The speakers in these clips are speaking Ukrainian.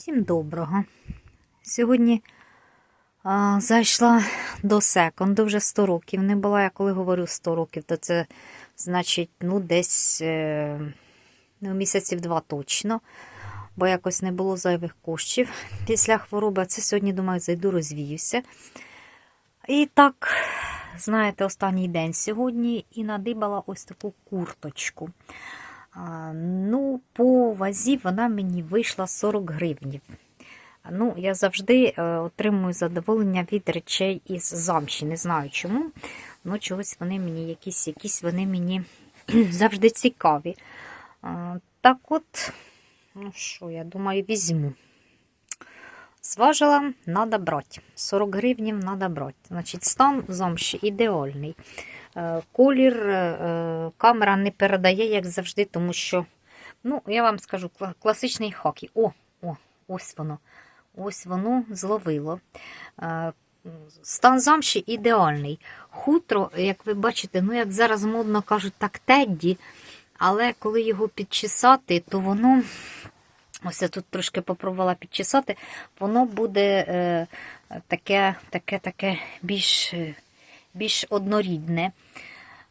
Всім доброго. Сьогодні а, зайшла до секонду, вже 100 років не була. Я коли говорю 100 років, то це значить ну, десь е, ну, місяців два точно, бо якось не було зайвих коштів після хвороби. А це сьогодні, думаю, зайду, розвіюся. І так, знаєте, останній день сьогодні і надибала ось таку курточку. Ну, по вазі вона мені вийшла 40 гривнів. Ну, я завжди е, отримую задоволення від речей із замші. Не знаю чому. Ну, чогось вони мені якісь, якісь вони мені завжди цікаві. Так от, ну що, я думаю, візьму. Зважила, треба брати. 40 гривнів треба брати. Значить, стан замші ідеальний. Е, Колір е, камера не передає, як завжди, тому що, ну, я вам скажу, класичний хакі. О, о, ось воно. Ось воно зловило. Е, Стан замші ідеальний. Хутро, як ви бачите, ну, як зараз модно кажуть, так тедді, але коли його підчесати, то воно. Ось я тут трошки попробувала підчесати, воно буде е, таке, таке, таке більш, е, більш однорідне.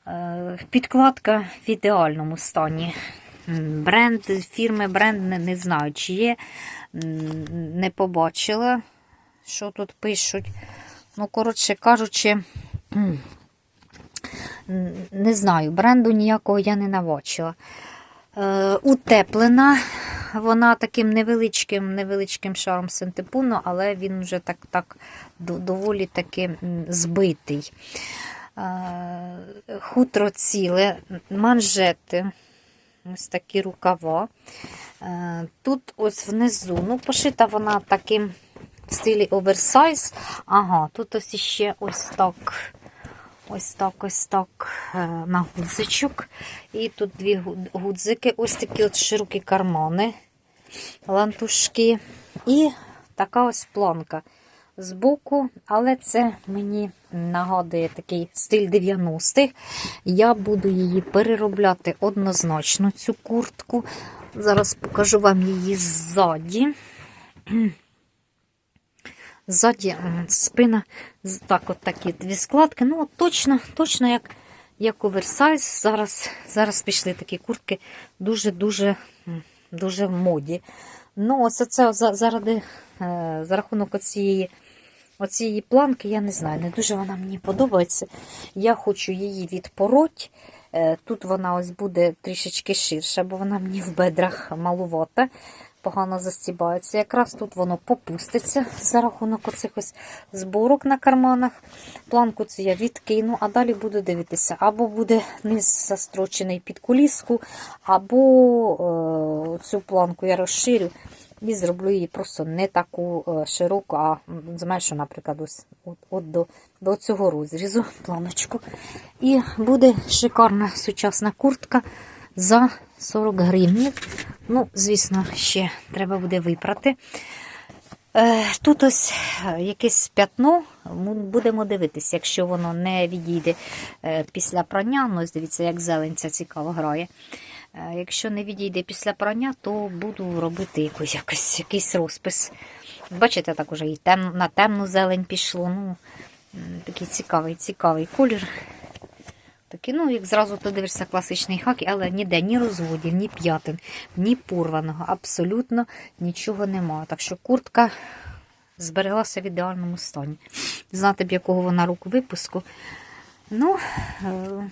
Е, підкладка в ідеальному стані. Бренд, фірми бренд не, знаю, чи є. Не побачила, що тут пишуть. Ну, коротше кажучи, не знаю, бренду ніякого я не навочила. Е, утеплена. Вона таким невеличким невеличким шаром синтепону, але він вже так так доволі таки збитий. Е, Хутро ціле, манжети, ось такі рукава. Е, Тут ось внизу, ну, пошита вона таким в стилі оверсайз. Ага, тут ось іще ось так. Ось так, ось так е, на гудзичок. І тут дві гуд- гудзики, ось такі от широкі кармани, лантушки. І така ось планка збоку, але це мені нагадує такий стиль 90-х. Я буду її переробляти однозначно, цю куртку. Зараз покажу вам її ззаді. Ззаді спина, так, от такі дві складки. Ну, точно, точно як, як оверсайз. Зараз, зараз пішли такі куртки дуже-дуже дуже в моді. Ну, ось це заради, е, за рахунок оцієї, оцієї планки, я не знаю, не дуже вона мені подобається. Я хочу її відпороть. Е, Тут вона ось буде трішечки ширша, бо вона мені в бедрах малувата погано застібається. Якраз тут воно попуститься за рахунок оцих ось зборок на карманах. Планку цю я відкину, а далі буду дивитися. Або буде низ застрочений під куліску, або е, цю планку я розширю і зроблю її просто не таку е, широку, а зменшу, наприклад, ось от, от до, до цього розрізу планочку. І буде шикарна сучасна куртка за 40 гривнів. Ну, звісно, ще треба буде випрати. Е, Тут ось е, якесь п'ятно, будемо дивитися, якщо воно не відійде е, після прання. Ну, ось дивіться, як зелень ця цікаво грає. Якщо не відійде після прання, то буду робити якусь, якось, якийсь розпис. Бачите, так уже і тем, на темну зелень пішло. Ну, такий цікавий, цікавий колір. Такий, ну, як зразу ти дивишся класичний хакі, але ніде ні розводів, ні п'ятин, ні порваного. Абсолютно нічого немає. Так що куртка збереглася в ідеальному стані. Знати б, якого вона року випуску. Ну, е,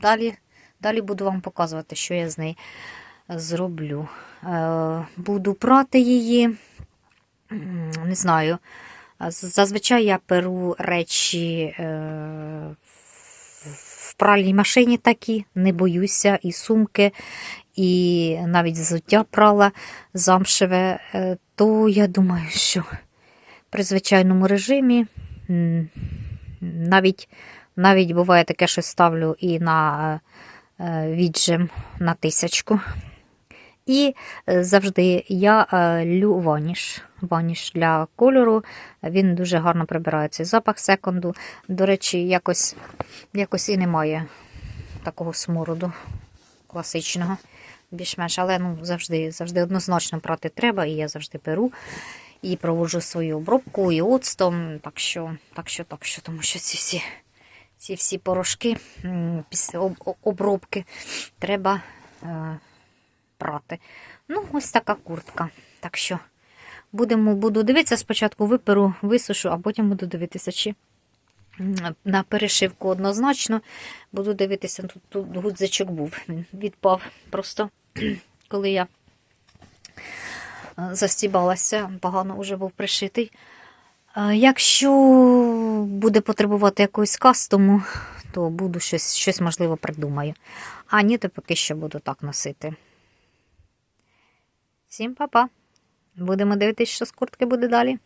далі, далі буду вам показувати, що я з нею зроблю. Е, Буду прати її. Не знаю. Зазвичай я перу речі е, в пральній машині такі, не боюся, і сумки, і навіть взуття прала замшеве, Е, то я думаю, що при звичайному режимі навіть, навіть буває таке, що ставлю і на е, віджим на тисячку. І е, завжди я е, лю ваніш. Ваніш для кольору. Він дуже гарно прибирає цей запах секунду. До речі, якось, якось і немає такого смороду класичного. більш-менш, але ну, завжди, завжди однозначно прати треба, і я завжди беру і проводжу свою обробку і оцтом. Так що, так що, так що, тому що ці всі, ці всі порошки після об- об- обробки треба е, прати. Ну, ось така куртка. Так що будемо, буду дивитися, спочатку виперу, висушу, а потім буду дивитися, чи на перешивку однозначно. Буду дивитися, тут, тут гудзичок був. Він відпав просто, коли я е, застібалася, погано вже був пришитий. Е, Якщо буде потребувати якогось кастому, то буду щось, щось можливо придумаю. А ні, то поки що буду так носити. Всім па-па. Будемо дивитись, що з куртки буде далі.